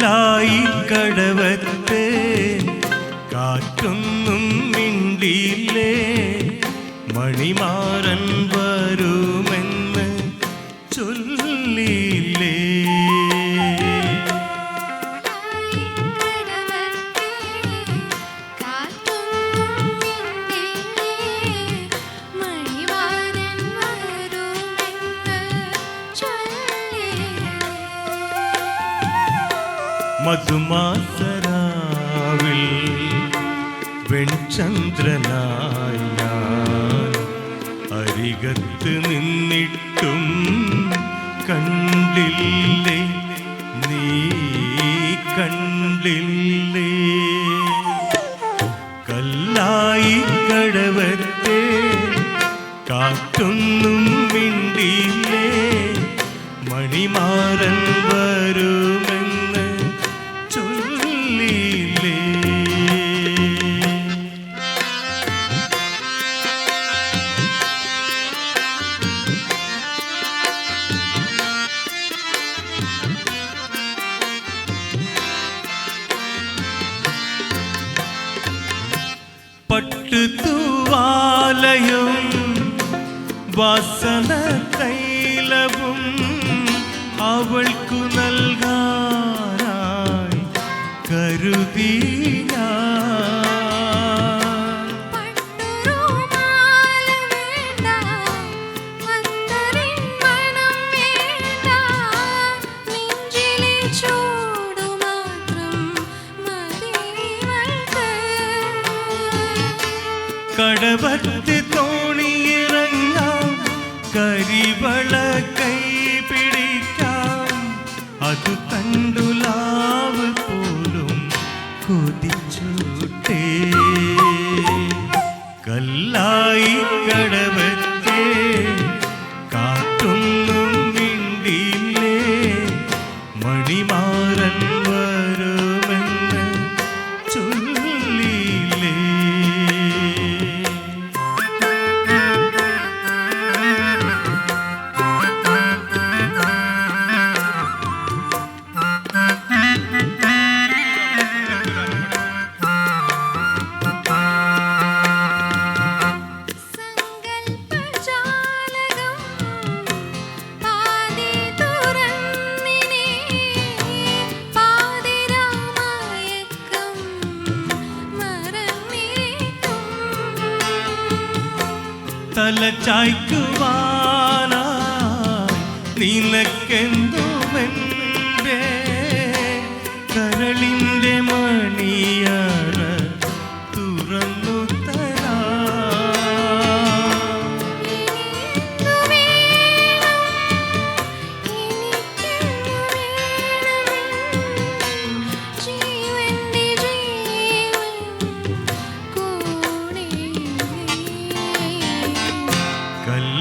കല്ലായി കടവത്തെ കാറ്റൊന്നും മിണ്ടിയില്ലേ? മണിമാറൻ വരുമെന്ന് ചൊല്ലിയില്ലേ? മധുമാസരാവിൽ വെൺചന്ദ്രനായ അരികത്ത് നിന്നിട്ടും കണ്ടില്ലേ? നീ കണ്ടില്ലേ? കല്ലായി കടവത്തെ കാറ്റൊന്നും മിണ്ടിയില്ലേ? മണിമാറൻ വരുമെന്ന് പട്ടുതൂവാലയും വാസന തൈലവും അവൾക്കു നൽകാനായി കരുതി. കടവത്ത് തോണിയിറങ്ങാം. കരിവള കൈ പിടിക്കാം. അത് കണ്ടുലാവ് சாய்க்குவா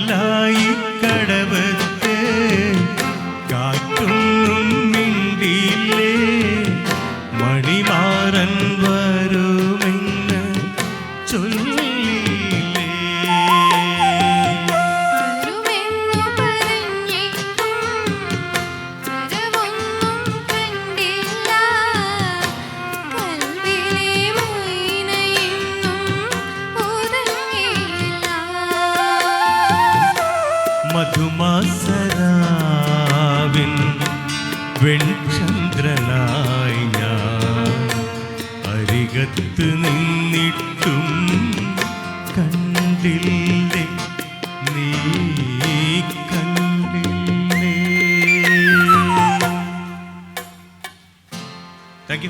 കല്ലായി കടവത്തെ വെൺചന്ദ്രനായി ഞാൻ അരികത്ത് നിന്നിട്ടും കണ്ടില്ലേ? നീ കണ്ടില്ലേ? താങ്ക്